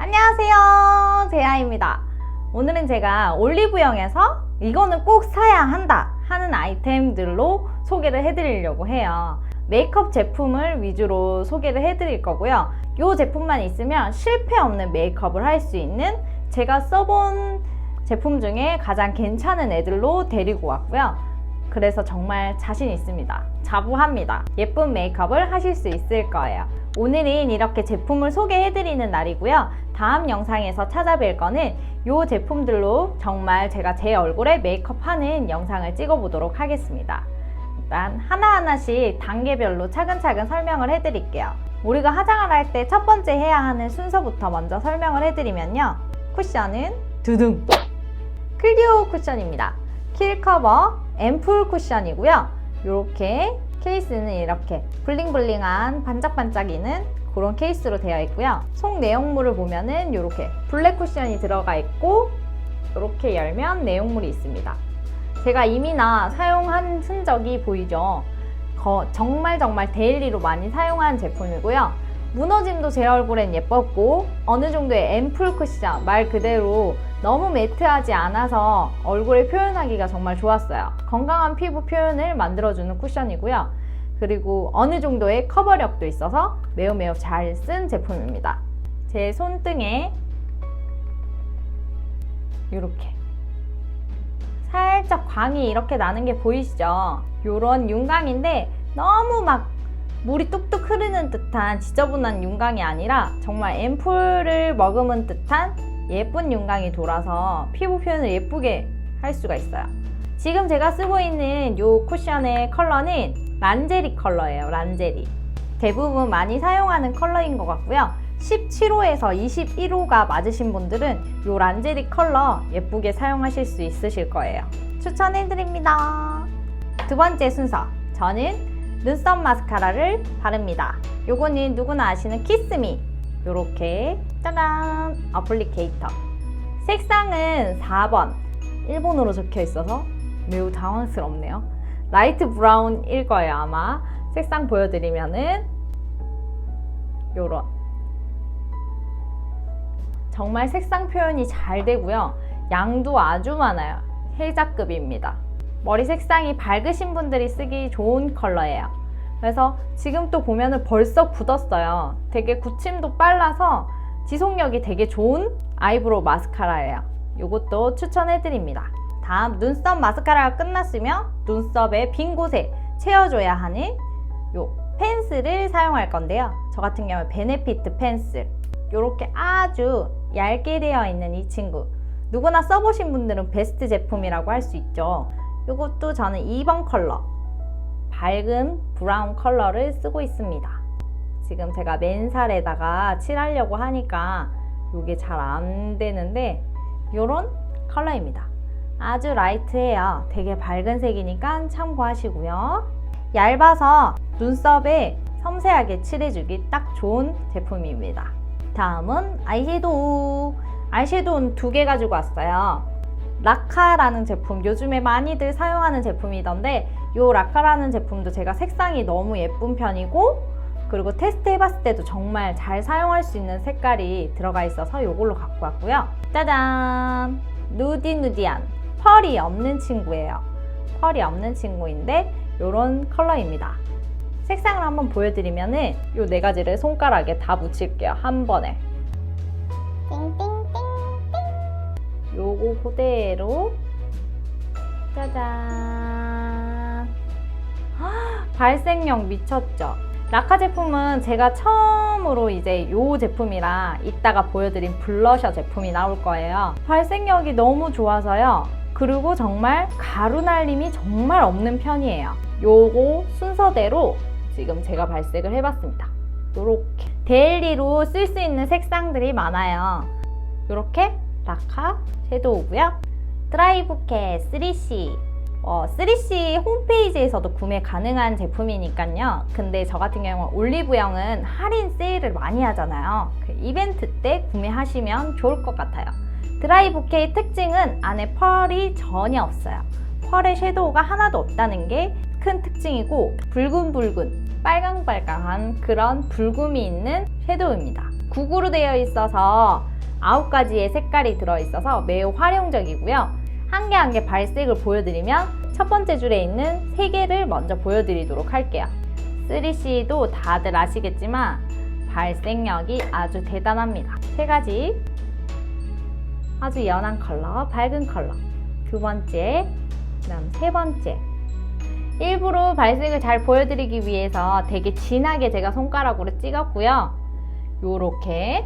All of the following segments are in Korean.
안녕하세요. 제아입니다. 오늘은 제가 올리브영에서 이거는 꼭 사야 한다 하는 아이템들로 소개를 해드리려고 해요. 메이크업 제품을 위주로 소개를 해드릴 거고요. 이 제품만 있으면 실패 없는 메이크업을 할 수 있는 제가 써본 제품 중에 가장 괜찮은 애들로 데리고 왔고요. 그래서 정말 자신 있습니다. 자부합니다. 예쁜 메이크업을 하실 수 있을 거예요. 오늘은 이렇게 제품을 소개해드리는 날이고요. 다음 영상에서 찾아뵐 거는 이 제품들로 정말 제가 제 얼굴에 메이크업 하는 영상을 찍어보도록 하겠습니다. 일단 하나하나씩 단계별로 차근차근 설명을 해드릴게요. 우리가 화장을 할 때 첫 번째 해야 하는 순서부터 먼저 설명을 해드리면요. 쿠션은 두둥! 클리오 쿠션입니다. 킬 커버 앰플 쿠션이고요. 이렇게 케이스는 이렇게 블링블링한 반짝반짝이는 그런 케이스로 되어 있고요. 속 내용물을 보면은 이렇게 블랙 쿠션이 들어가 있고 이렇게 열면 내용물이 있습니다. 제가 이미나 사용한 흔적이 보이죠. 거- 정말 정말 데일리로 많이 사용한 제품이고요. 무너짐도 제 얼굴엔 예뻤고 어느 정도의 앰플 쿠션 말 그대로 너무 매트하지 않아서 얼굴에 표현하기가 정말 좋았어요. 건강한 피부 표현을 만들어주는 쿠션이고요. 그리고 어느 정도의 커버력도 있어서 매우 매우 잘 쓴 제품입니다. 제 손등에 이렇게 살짝 광이 이렇게 나는 게 보이시죠? 요런 윤광인데 너무 막 물이 뚝뚝 흐르는 듯한 지저분한 윤광이 아니라 정말 앰플을 머금은 듯한 예쁜 윤광이 돌아서 피부 표현을 예쁘게 할 수가 있어요. 지금 제가 쓰고 있는 이 쿠션의 컬러는 란제리 컬러예요. 란제리. 대부분 많이 사용하는 컬러인 것 같고요. 17호에서 21호가 맞으신 분들은 이 란제리 컬러 예쁘게 사용하실 수 있으실 거예요. 추천해드립니다. 두 번째 순서. 저는 눈썹 마스카라를 바릅니다. 요거는 누구나 아시는 키스미. 요렇게 짜잔 어플리케이터. 색상은 4번. 일본어로 적혀 있어서 매우 당황스럽네요. 라이트 브라운일 거예요, 아마. 색상 보여드리면은 요런. 정말 색상 표현이 잘 되고요. 양도 아주 많아요. 혜자급입니다. 머리 색상이 밝으신 분들이 쓰기 좋은 컬러예요. 그래서 지금 또 보면은 벌써 굳었어요. 되게 굳힘도 빨라서 지속력이 되게 좋은 아이브로우 마스카라예요. 이것도 추천해드립니다. 다음 눈썹 마스카라가 끝났으면 눈썹의 빈 곳에 채워줘야 하는 요 펜슬을 사용할 건데요. 저 같은 경우에 베네피트 펜슬. 이렇게 아주 얇게 되어 있는 이 친구. 누구나 써보신 분들은 베스트 제품이라고 할 수 있죠. 이것도 저는 2번 컬러. 밝은 브라운 컬러를 쓰고 있습니다. 지금 제가 맨살에다가 칠하려고 하니까 이게 잘 안 되는데 이런 컬러입니다. 아주 라이트해요. 되게 밝은 색이니까 참고하시고요. 얇아서 눈썹에 섬세하게 칠해주기 딱 좋은 제품입니다. 다음은 아이섀도우. 아이섀도우는 두 개 가지고 왔어요. 라카라는 제품 요즘에 많이들 사용하는 제품이던데 이 라카라는 제품도 제가 색상이 너무 예쁜 편이고 그리고 테스트 해봤을 때도 정말 잘 사용할 수 있는 색깔이 들어가 있어서 이걸로 갖고 왔고요. 짜잔! 누디누디한 펄이 없는 친구예요. 펄이 없는 친구인데 이런 컬러입니다. 색상을 한번 보여드리면 은 이 네 가지를 손가락에 다 묻힐게요. 한 번에. 요거 그대로. 짜잔! 헉, 발색력 미쳤죠. 라카 제품은 제가 처음으로 이제 요 제품이랑 이따가 보여드린 블러셔 제품이 나올 거예요. 발색력이 너무 좋아서요. 그리고 정말 가루 날림이 정말 없는 편이에요. 요거 순서대로 지금 제가 발색을 해봤습니다. 요렇게. 데일리로 쓸 수 있는 색상들이 많아요. 요렇게 라카 섀도우고요. 드라이브캣 3C 어, 3C 홈페이지에서도 구매 가능한 제품이니까요. 근데 저 같은 경우는 올리브영은 할인 세일을 많이 하잖아요. 그 이벤트 때 구매하시면 좋을 것 같아요. 드라이브캣의 특징은 안에 펄이 전혀 없어요. 펄에 섀도우가 하나도 없다는 게 큰 특징이고 붉은붉은 빨강빨강한 그런 붉음이 있는 섀도우입니다. 국으로 되어 있어서 아홉 가지의 색깔이 들어있어서 매우 활용적이고요. 한 개 한 개 발색을 보여드리면 첫 번째 줄에 있는 세 개를 먼저 보여드리도록 할게요. 3C도 다들 아시겠지만 발색력이 아주 대단합니다. 세 가지 아주 연한 컬러, 밝은 컬러. 두 번째, 그 다음 세 번째. 일부러 발색을 잘 보여드리기 위해서 되게 진하게 제가 손가락으로 찍었고요. 요렇게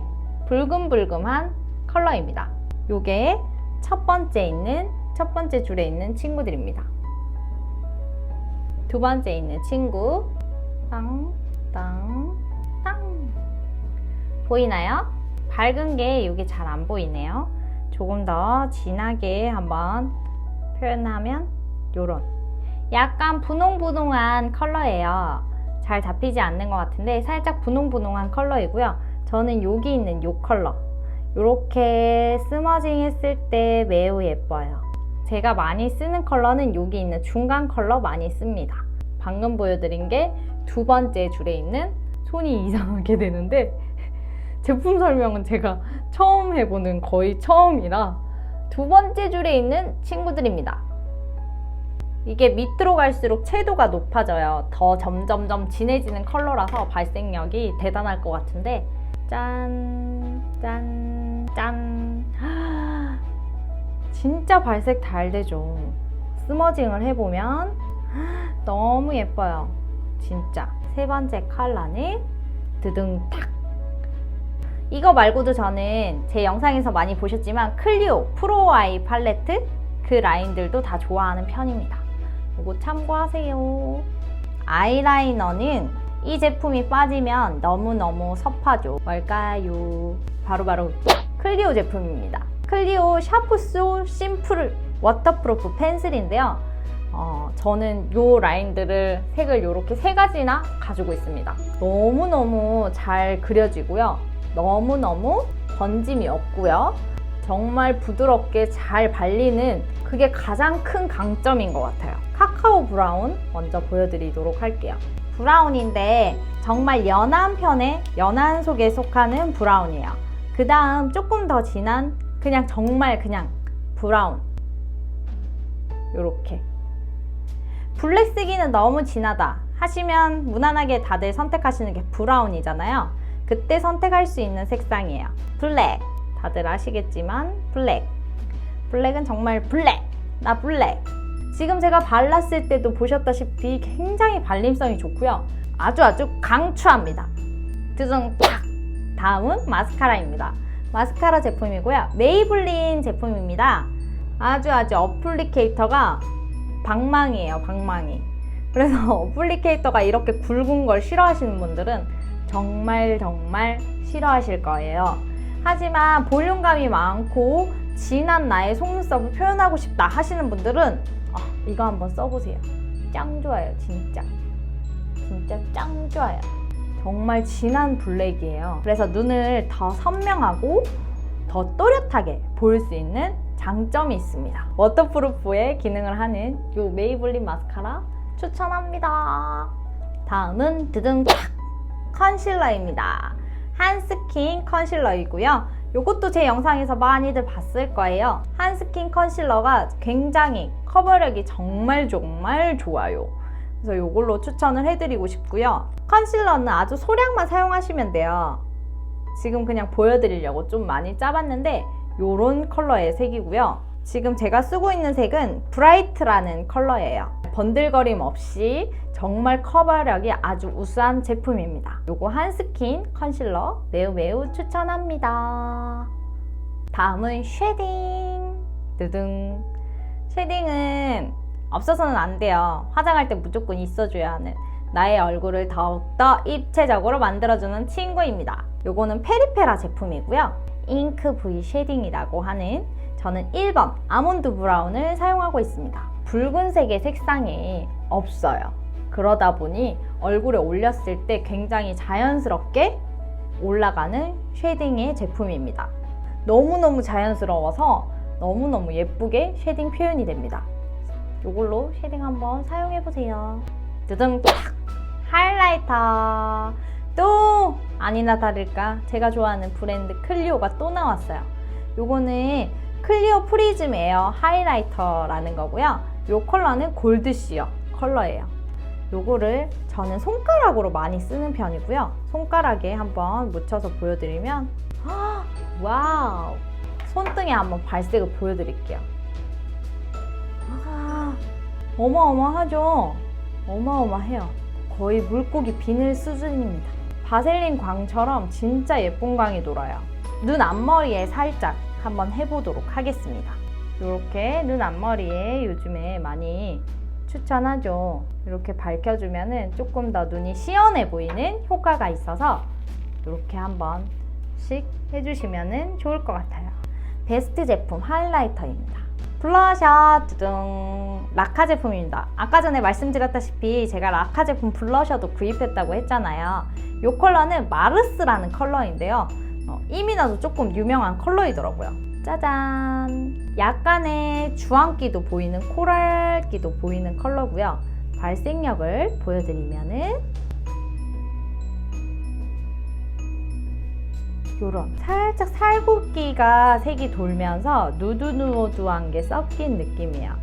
붉은붉은한 컬러입니다. 요게 첫 번째 있는 첫 번째 줄에 있는 친구들입니다. 두 번째 있는 친구 땅, 땅, 땅 보이나요? 밝은 게 여기 잘 안 보이네요. 조금 더 진하게 한번 표현하면 요런 약간 분홍분홍한 컬러예요. 잘 잡히지 않는 것 같은데 살짝 분홍분홍한 컬러이고요. 저는 여기 있는 요 컬러 이렇게 스머징 했을 때 매우 예뻐요. 제가 많이 쓰는 컬러는 여기 있는 중간 컬러 많이 씁니다. 방금 보여드린 게 두 번째 줄에 있는 손이 이상하게 되는데 제품 설명은 제가 처음 해보는 거의 처음이라 두 번째 줄에 있는 친구들입니다. 이게 밑으로 갈수록 채도가 높아져요. 더 점점점 진해지는 컬러라서 발색력이 대단할 것 같은데 짠, 짠, 짠. 진짜 발색 잘 되죠. 스머징을 해보면 너무 예뻐요. 진짜. 세 번째 컬러는 드등탁. 이거 말고도 저는 제 영상에서 많이 보셨지만 클리오 프로 아이 팔레트 그 라인들도 다 좋아하는 편입니다. 이거 참고하세요. 아이라이너는 이 제품이 빠지면 너무너무 섭하죠. 뭘까요? 바로 바로 클리오 제품입니다. 클리오 샤프소 심플 워터프루프 펜슬인데요. 어, 저는 요 라인들을 색을 이렇게 세 가지나 가지고 있습니다. 너무너무 잘 그려지고요. 너무너무 번짐이 없고요. 정말 부드럽게 잘 발리는 그게 가장 큰 강점인 것 같아요. 카카오 브라운 먼저 보여드리도록 할게요. 브라운인데 정말 연한 편의 연한 속에 속하는 브라운이에요. 그 다음 조금 더 진한 그냥 정말 그냥 브라운. 요렇게. 블랙 쓰기는 너무 진하다 하시면 무난하게 다들 선택하시는 게 브라운이잖아요. 그때 선택할 수 있는 색상이에요. 블랙. 다들 아시겠지만 블랙. 블랙은 정말 블랙. 나 블랙. 지금 제가 발랐을 때도 보셨다시피 굉장히 발림성이 좋고요. 아주 아주 강추합니다. 두둥 탁! 다음은 마스카라입니다. 마스카라 제품이고요. 메이블린 제품입니다. 아주 아주 어플리케이터가 방망이에요, 방망이. 그래서 어플리케이터가 이렇게 굵은 걸 싫어하시는 분들은 정말 정말 싫어하실 거예요. 하지만 볼륨감이 많고 진한 나의 속눈썹을 표현하고 싶다 하시는 분들은 아, 이거 한번 써보세요. 짱 좋아요, 진짜. 진짜 짱 좋아요. 정말 진한 블랙이에요. 그래서 눈을 더 선명하고 더 또렷하게 보일 수 있는 장점이 있습니다. 워터프루프의 기능을 하는 이 메이블린 마스카라 추천합니다. 다음은 드등 컨실러입니다. 한스킨 컨실러이고요. 이것도 제 영상에서 많이들 봤을 거예요. 한스킨 컨실러가 굉장히 커버력이 정말 정말 좋아요. 그래서 이걸로 추천을 해드리고 싶고요. 컨실러는 아주 소량만 사용하시면 돼요. 지금 그냥 보여드리려고 좀 많이 짜봤는데 이런 컬러의 색이고요. 지금 제가 쓰고 있는 색은 브라이트라는 컬러예요. 번들거림 없이 정말 커버력이 아주 우수한 제품입니다. 요거 한스킨 컨실러 매우 매우 추천합니다. 다음은 쉐딩. 드등. 쉐딩은 없어서는 안 돼요. 화장할 때 무조건 있어줘야 하는 나의 얼굴을 더욱더 입체적으로 만들어주는 친구입니다. 요거는 페리페라 제품이고요. 잉크 V 쉐딩이라고 하는 저는 1번 아몬드 브라운을 사용하고 있습니다. 붉은색의 색상이 없어요. 그러다 보니 얼굴에 올렸을 때 굉장히 자연스럽게 올라가는 쉐딩의 제품입니다. 너무너무 자연스러워서 너무너무 예쁘게 쉐딩 표현이 됩니다. 이걸로 쉐딩 한번 사용해 보세요. 두둥 탁! 하이라이터. 또 아니나 다를까 제가 좋아하는 브랜드 클리오가 또 나왔어요. 요거는 클리오 프리즘 에어 하이라이터라는 거고요. 요 컬러는 골드시어 컬러예요. 요거를 저는 손가락으로 많이 쓰는 편이고요. 손가락에 한번 묻혀서 보여드리면 아, 와우 손등에 한번 발색을 보여드릴게요. 아, 어마어마하죠? 어마어마해요. 거의 물고기 비늘 수준입니다. 바셀린 광처럼 진짜 예쁜 광이 돌아요. 눈 앞머리에 살짝 한번 해보도록 하겠습니다. 이렇게 눈 앞머리에 요즘에 많이 추천하죠. 이렇게 밝혀주면은 조금 더 눈이 시원해 보이는 효과가 있어서 이렇게 한번 씩 해주시면은 좋을 것 같아요. 베스트 제품 하이라이터입니다. 블러셔 두둥 라카 제품입니다. 아까 전에 말씀드렸다시피 제가 라카 제품 블러셔도 구입했다고 했잖아요. 이 컬러는 마르스라는 컬러인데요. 어, 이미 나도 조금 유명한 컬러이더라고요. 짜잔! 약간의 주황기도 보이는 코랄기도 보이는 컬러고요. 발색력을 보여드리면은 요런 살짝 살구기가 색이 돌면서 누드누드한 게 섞인 느낌이에요.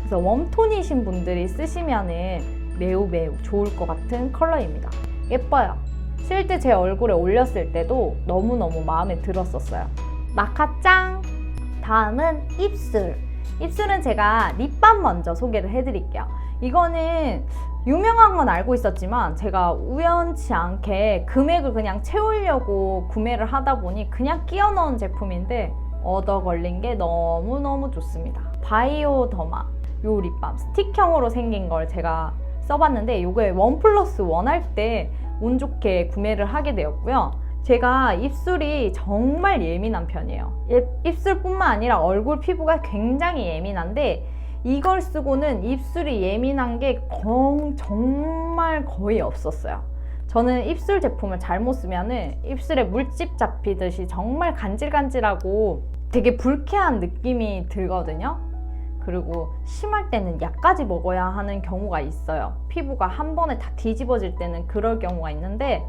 그래서 웜톤이신 분들이 쓰시면은 매우 매우 좋을 것 같은 컬러입니다. 예뻐요. 실제 제 얼굴에 올렸을 때도 너무너무 마음에 들었었어요. 마카짱! 다음은 입술. 입술은 제가 립밤 먼저 소개를 해드릴게요. 이거는 유명한 건 알고 있었지만 제가 우연치 않게 금액을 그냥 채우려고 구매를 하다 보니 그냥 끼워 넣은 제품인데 얻어 걸린 게 너무너무 좋습니다. 바이오 더마 요 립밤 스틱형으로 생긴 걸 제가 써봤는데 요게 원 플러스 원 할 때 운 좋게 구매를 하게 되었고요. 제가 입술이 정말 예민한 편이에요. 예- 입술뿐만 아니라 얼굴 피부가 굉장히 예민한데 이걸 쓰고는 입술이 예민한 게 거- 정말 거의 없었어요. 저는 입술 제품을 잘못 쓰면은 입술에 물집 잡히듯이 정말 간질간질하고 되게 불쾌한 느낌이 들거든요. 그리고 심할 때는 약까지 먹어야 하는 경우가 있어요. 피부가 한 번에 다 뒤집어질 때는 그럴 경우가 있는데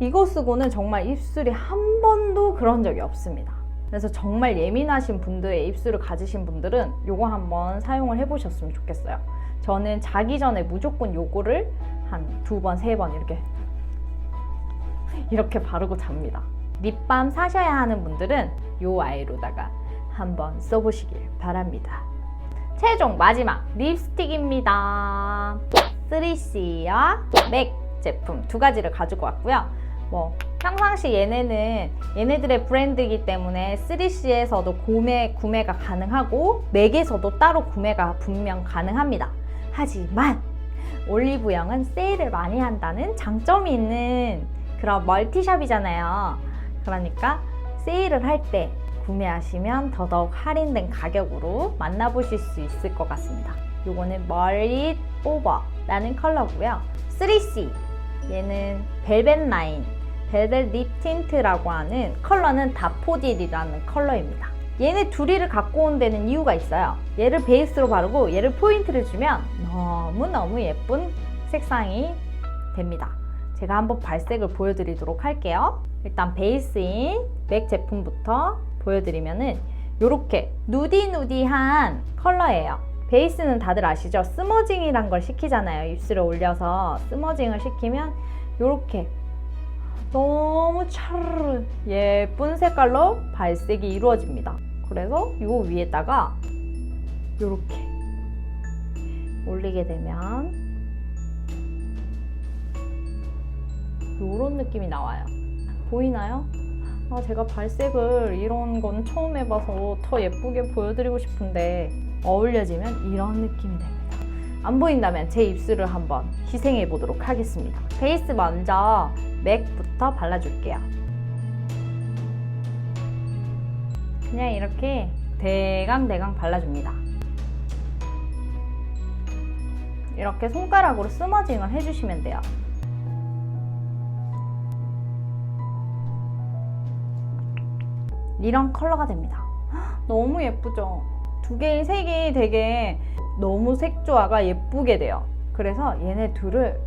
이거 쓰고는 정말 입술이 한 번도 그런 적이 없습니다. 그래서 정말 예민하신 분들의 입술을 가지신 분들은 요거 한번 사용을 해보셨으면 좋겠어요. 저는 자기 전에 무조건 요거를 한 두 번, 세 번 이렇게 이렇게 바르고 잡니다. 립밤 사셔야 하는 분들은 요 아이로다가 한번 써보시길 바랍니다. 최종 마지막 립스틱입니다. 3CE와 맥 제품 두 가지를 가지고 왔고요. 뭐 평상시 얘네는 얘네들의 브랜드이기 때문에 3CE에서도 구매 구매가 가능하고 맥에서도 따로 구매가 분명 가능합니다. 하지만 올리브영은 세일을 많이 한다는 장점이 있는 그런 멀티샵이잖아요. 그러니까 세일을 할때 구매하시면 더더욱 할인된 가격으로 만나보실 수 있을 것 같습니다. 요거는 멀릿 오버라는 컬러고요. 3C 얘는 벨벳 라인, 벨벳 립 틴트라고 하는 컬러는 다포딜이라는 컬러입니다. 얘네 둘이를 갖고 온 데는 이유가 있어요. 얘를 베이스로 바르고 얘를 포인트를 주면 너무너무 예쁜 색상이 됩니다. 제가 한번 발색을 보여드리도록 할게요. 일단 베이스인 맥 제품부터 보여드리면은 이렇게 누디누디한 컬러예요. 베이스는 다들 아시죠? 스머징이란 걸 시키잖아요. 입술에 올려서 스머징을 시키면 이렇게 너무 차르르 예쁜 색깔로 발색이 이루어집니다. 그래서 이 위에다가 이렇게 올리게 되면 이런 느낌이 나와요. 보이나요? 아, 제가 발색을 이런 건 처음 해봐서 더 예쁘게 보여드리고 싶은데 어울려지면 이런 느낌이 됩니다. 안 보인다면 제 입술을 한번 희생해 보도록 하겠습니다. 베이스 먼저 맥부터 발라줄게요. 그냥 이렇게 대강대강 발라줍니다. 이렇게 손가락으로 스머징을 해주시면 돼요. 이런 컬러가 됩니다. 헉, 너무 예쁘죠? 두 개의 색이 되게 너무 색조화가 예쁘게 돼요. 그래서 얘네 둘을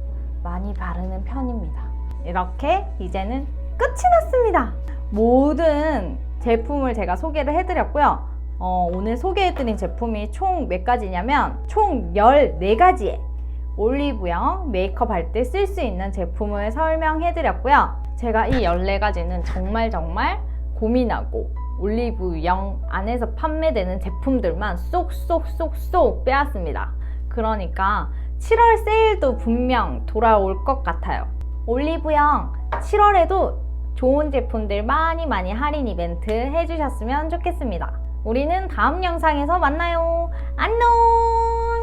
많이 바르는 편입니다. 이렇게 이제는 끝이 났습니다. 모든 제품을 제가 소개를 해드렸고요. 어, 오늘 소개해드린 제품이 총 몇 가지냐면 총 14가지의 올리브영 메이크업 할 때 쓸 수 있는 제품을 설명해드렸고요. 제가 이 14가지는 정말 정말 고민하고 올리브영 안에서 판매되는 제품들만 쏙쏙쏙쏙 빼왔습니다. 그러니까 7월 세일도 분명 돌아올 것 같아요. 올리브영 7월에도 좋은 제품들 많이 많이 할인 이벤트 해주셨으면 좋겠습니다. 우리는 다음 영상에서 만나요. 안녕!